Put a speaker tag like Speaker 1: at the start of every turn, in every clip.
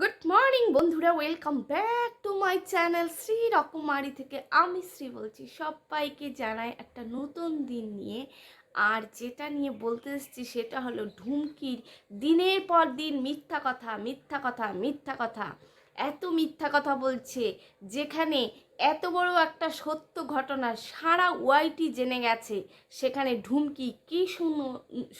Speaker 1: Good morning বন্ধুরা welcome back to my channel Shri Rokomari থেকে আমি শ্রী বলছি। সবাইকে জানাই একটা নতুন দিন নিয়ে। আর যেটা নিয়ে বলতে এসেছি সেটা হলো ঢুমকির দিনের পর দিন মিথ্যা কথা মিথ্যা কথা মিথ্যা কথা। এত মিথ্যা কথা বলছে, যেখানে এত বড় একটা সত্য ঘটনা সারা ওয়াইটি জেনে গেছে। সেখানে ঢুমকি কি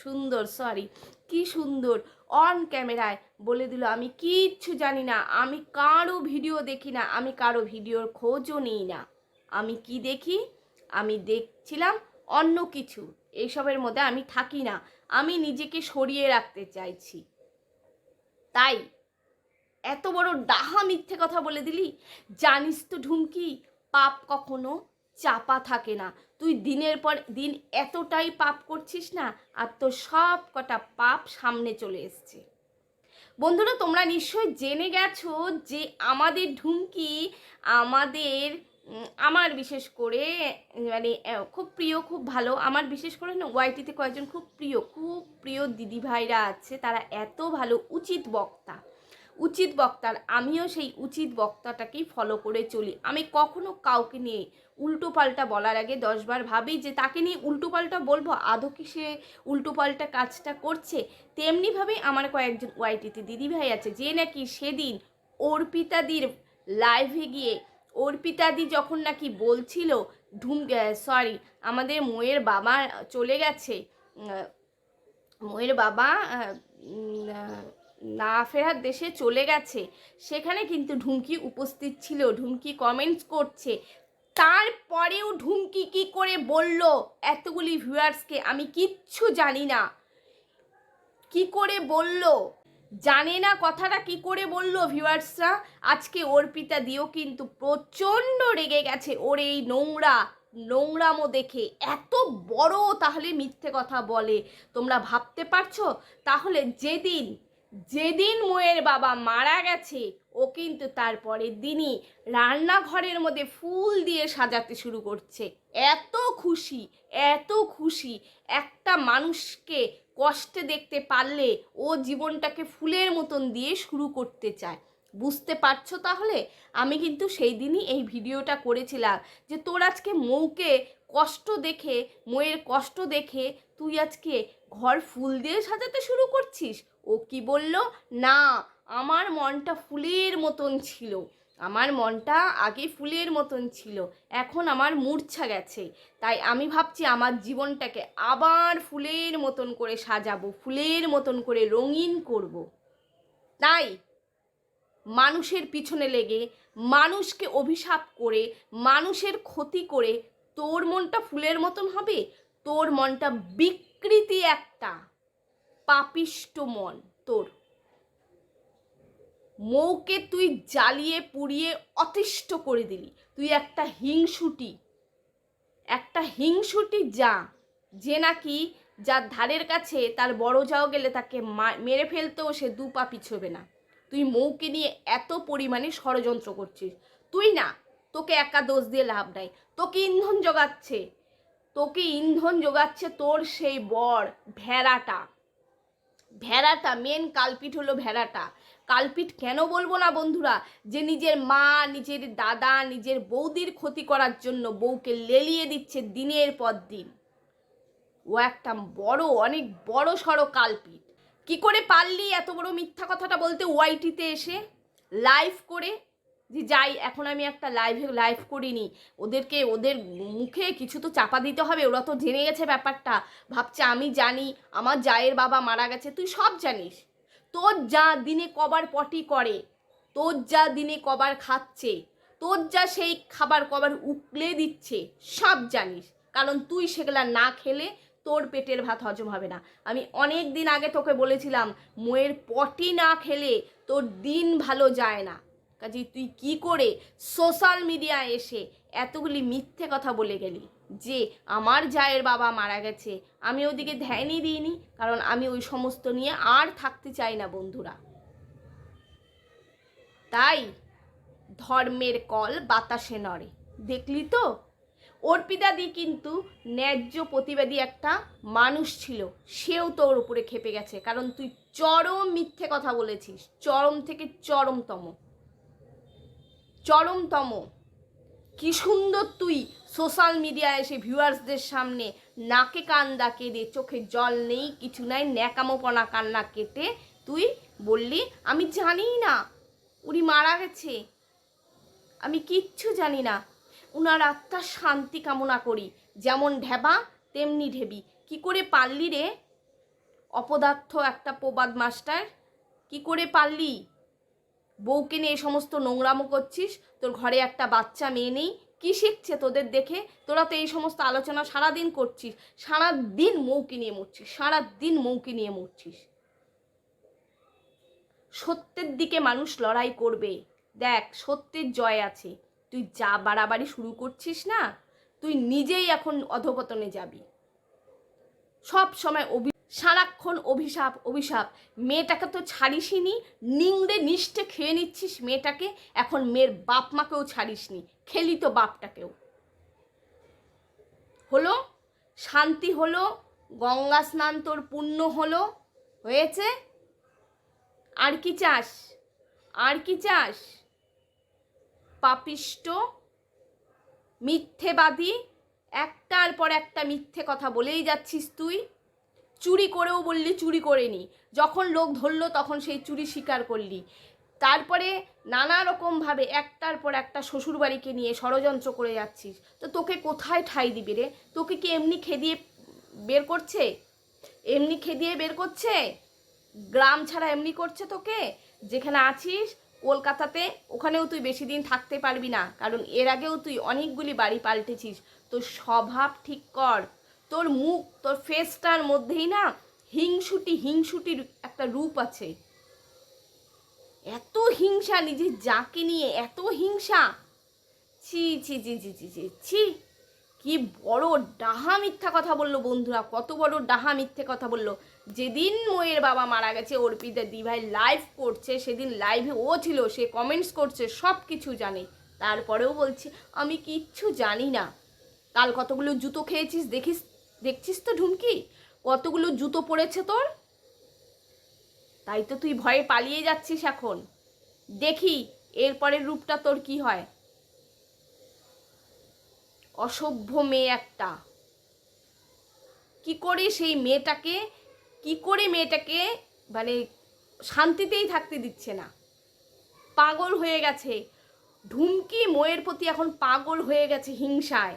Speaker 1: সুন্দর সরি কি সুন্দর অন ক্যামেরায় বলে দিল, আমি কিচ্ছু জানি না, আমি কারও ভিডিও দেখি না, আমি কারও ভিডিওর খোঁজও নিই না। আমি কি দেখি? আমি দেখছিলাম অন্য কিছু এইসবের মধ্যে আমি থাকি না, আমি নিজেকে সরিয়ে রাখতে চাইছি। তাই এত বড় ডাহা মিথ্যে কথা বলে দিলি? জানিস তো ঢুমকি, পাপ কখনো চাপা থাকে না। তুই দিনের পর দিন এতটাই পাপ করছিস না, আর তোর সব কটা পাপ সামনে চলে এসছে। বন্ধুরা, তোমরা নিশ্চয়ই জেনে গেছো যে আমাদের ঢুমকি আমাদের আমার বিশেষ করে মানে খুব প্রিয়, খুব ভালো। আমার বিশেষ করে না ওয়াইটিতে কয়েকজন খুব প্রিয় খুব প্রিয় দিদিভাইরা আছে। তারা এত ভালো, উচিত বক্তা। উচিত বক্তার, আমিও সেই উচিত বক্তাটাকেই ফলো করে চলি। আমি কখনো কাউকে নিয়ে উল্টো পাল্টা বলার আগে দশবার ভাবি যে তাকে নিয়ে উল্টো পাল্টা বলব, আদৌ কি সে উল্টো পাল্টা কাজটা করছে? তেমনিভাবেই আমার কয়েকজন ওয়াইটিতে দিদিভাই আছে, যে নাকি সেদিন অর্পিতাদির লাইভে গিয়ে, অর্পিতাদি যখন নাকি বলছিল ঢুম সরি আমাদের মোয়ের বাবা চলে গেছে মোয়ের বাবা না ফেরার দেশে চলে গেছে। সেখানে কিন্তু ঢুমকি উপস্থিত ছিল। ঢুমকি কমেন্টস করছে। তারপরেও ঢুমকি কি করে বলল এতগুলি ভিউয়ার্সকে আমি কিচ্ছু জানি না। কি করে বলল? জানে না কথাটা কি করে বলল ভিউয়ার্সরা আজকে অর্পিতা দিয়েও কিন্তু প্রচণ্ড রেগে গেছে। ওর এই নোংরা, নোংরামো দেখে। এত বড় তাহলে মিথ্যে কথা বলে। তোমরা ভাবতে পারছ? তাহলে যেদিন যেদিন মোয়ের বাবা মারা গেছে, ও কিন্তু তারপরের দিনই রান্নাঘরের মধ্যে ফুল দিয়ে সাজাতে শুরু করছে। এত খুশি এত খুশি। একটা মানুষকে কষ্টে দেখতে পারলে ও জীবনটাকে ফুলের মতন দিয়ে শুরু করতে চায়। বুঝতে পারছ তাহলে? আমি কিন্তু সেই দিনই এই ভিডিওটা করেছিলাম যে তোর আজকে মৌকে কষ্ট দেখে, ময়ের কষ্ট দেখে তুই আজকে ঘর ফুল দিয়ে সাজাতে শুরু করছিস? ও কি বলল? না, আমার মনটা ফুলের মতন ছিল। আমার মনটা আগে ফুলের মতন ছিল। এখন আমার মূর্ছা গেছে। তাই আমি ভাবছি আমার জীবনটাকে আবার ফুলের মতন করে সাজাবো, ফুলের মতন করে রঙিন করব। তাই মানুষের পিছনে লেগে, মানুষকে অভিশাপ করে, মানুষের ক্ষতি করে তোর মনটা ফুলের মতন হবে? তোর মনটা বিকৃতি একটা। পাপিষ্ট মন তোর। মৌকে তুই জ্বালিয়ে পুড়িয়ে অতিষ্ঠ করে দিলি। তুই একটা হিংসুটি একটা হিংসুটি যা, যে নাকি যার ধারের কাছে তার বড় যাও গেলে তাকে মেরে ফেলতেও সে দু পা পিছবে না। তুই মৌকে নিয়ে এত পরিমাণে ষড়যন্ত্র করছিস। তুই না, তোকে একা দোষ দিয়ে লাভ নাই। তোকে ইন্ধন জোগাচ্ছে। তোকে ইন্ধন জোগাচ্ছে তোর সেই বর, ভেড়াটা। ভেড়াটা মেন কালপিট হলো ভেড়াটা। কালপিট কেন বলব না বন্ধুরা? যে নিজের মা, নিজের দাদা, নিজের বৌদির ক্ষতি করার জন্য বউকে লেলিয়ে দিচ্ছে দিনের পর দিন। ও একটা বড়, অনেক বড় সড়ো কালপিট কি করে পারলি এত বড় মিথ্যা কথাটা বলতে? ওয়াইটিতে এসে লাইফ করে যে যাই, এখন আমি একটা লাইভে লাইভ করিনি। ওদেরকে, ওদের মুখে কিছু তো চাপা দিতে হবে, ওরা তো জেনে গেছে ব্যাপারটা। ভাবছে, আমি জানি, আমার জায়ের বাবা মারা গেছে, তুই সব জানিস। তোর যা দিনে কবার পটি করে, তোর যা দিনে কবার খাচ্ছে, তোর যা সেই খাবার কবার উকলে দিচ্ছে, সব জানিস। কারণ তুই সেগুলা না খেলে তোর পেটের ভাত হজম হবে না। আমি অনেক দিন আগে তোকে বলেছিলাম, মোয়ের পটি না খেলে তোর দিন ভালো যায় না। কাজে তুই কি করে সোশ্যাল মিডিয়ায় এসে এতগুলি মিথ্যে কথা বলে গেলি? যে আমার জায়ের বাবা মারা গেছে, আমি ওদিকে ধ্যানই দিইনি, কারণ আমি ওই সমস্ত নিয়ে আর থাকতে চাই না বন্ধুরা। তাই ধর্মের কল বাতাসে নড়ে। দেখলি তো? অর্পিতা দি কিন্তু ন্যায্য প্রতিবাদী একটা মানুষ ছিল, সেও তোর উপরে খেপে গেছে, কারণ তুই চরম মিথ্যে কথা বলেছিস, চরম থেকে চরমতম। চরমতম। কি সুন্দর তুই সোশ্যাল মিডিয়ায় এসে ভিউয়ার্সদের সামনে নাকে কান ডাকে দিয়ে চোখে জল নেই, কিছু নাই, ন্যাকামোপনা কান্না কেটে তুই বললি, আমি জানি না, উনি মারা গেছে। আমি কিচ্ছু জানি না। উনার আত্মার শান্তি কামনা করি, যেমন ঢেবা, তেমনি ঢেবি। কি করে পারলি রে? অপদার্থ একটা প্রবাদ মাস্টার, কি করে পারলি? বউকে নিয়ে এই সমস্ত নোংরামো করছিস? তোর ঘরে একটা বাচ্চা মেয়ে নেই। কি শিখছে তোদের দেখে? তোরা তো এই সমস্ত আলোচনা সারাদিন করছিস। সারাদিন মৌকে নিয়ে মরছিস। সারাদিন মৌকে নিয়ে মরছিস। সত্যের দিকে মানুষ লড়াই করবে। দেখ, সত্যের জয় আছে। তুই যা বাড়াবাড়ি শুরু করছিস না, তুই নিজেই এখন অধপতনে যাবি। সব সময় অভি সারাক্ষণ অভিশাপ অভিশাপ। মেয়েটাকে তো ছাড়িসনি নিংড়ে নিষ্ঠে খেয়ে নিচ্ছিস মেয়েটাকে, এখন মেয়ের বাপ মাকেও ছাড়িসনি খেলি তো বাপটাকেও। হলো? শান্তি হলো, গঙ্গা স্নান তোর পুণ্য হলো, হয়েছে? আর কি চাস? আর কি চাস? পাপিষ্ট, মিথ্যেবাদী, একটার পর একটা মিথ্যে কথা বলেই যাচ্ছিস তুই। চুরি করেও বললি চুরি করেনি। যখন লোক ধরলো তখন সেই চুরি স্বীকার করলি। তারপরে নানা রকমভাবে একটার পর একটা শ্বশুরবাড়িকে নিয়ে ষড়যন্ত্র করে যাচ্ছিস। তো তোকে কোথায় ঠাই দিবি রে? তোকে কি এমনি খেদিয়ে বের করছে? এমনি খেদিয়ে বের করছে? গ্রাম ছাড়া এমনি করছে তোকে? যেখানে আছিস কলকাতাতে, ওখানেও তুই বেশি দিন থাকতে পারবি না। কারণ এর আগেও তুই অনেকগুলি বাড়ি পাল্টেছিস। তো স্বভাব ঠিক কর। তোর মুখ, তোর ফেসটার মধ্যেই না হিংসুটি, হিংসুটির একটা রূপ আছে। এত হিংসা নিজের যাকে নিয়ে, এত হিংসা। ছি ছি ছি ছি ছি ছি ছি। কি বড় ডাহা মিথ্যা কথা বলল বন্ধুরা, কত বড় ডাহা মিথ্যে কথা বলল। যেদিন মোয়ের বাবা মারা গেছে, অর্পিতা দিভাই লাইভ করছে, সেদিন লাইভে ও ছিল, সে কমেন্টস করছে সব কিছু জানে। তারপরেও বলছে, আমি কিচ্ছু জানি না। কাল কতগুলো জুতো খেয়েছিস, দেখিস দেখছিস তো ঢুমকি? কতগুলো জুতো পড়েছে তোর? তাই তো তুই ভয়ে পালিয়ে যাচ্ছিস এখন। দেখি, এরপরের রূপটা তোর কি হয়? অসভ্য মেয়ে একটা। কি করে সেই মেয়েটাকে, কি করে মেয়েটাকে মানে শান্তিতেই থাকতে দিচ্ছে না? পাগল হয়ে গেছে। ঢুমকি, মোয়ের প্রতি এখন পাগল হয়ে গেছে হিংসায়।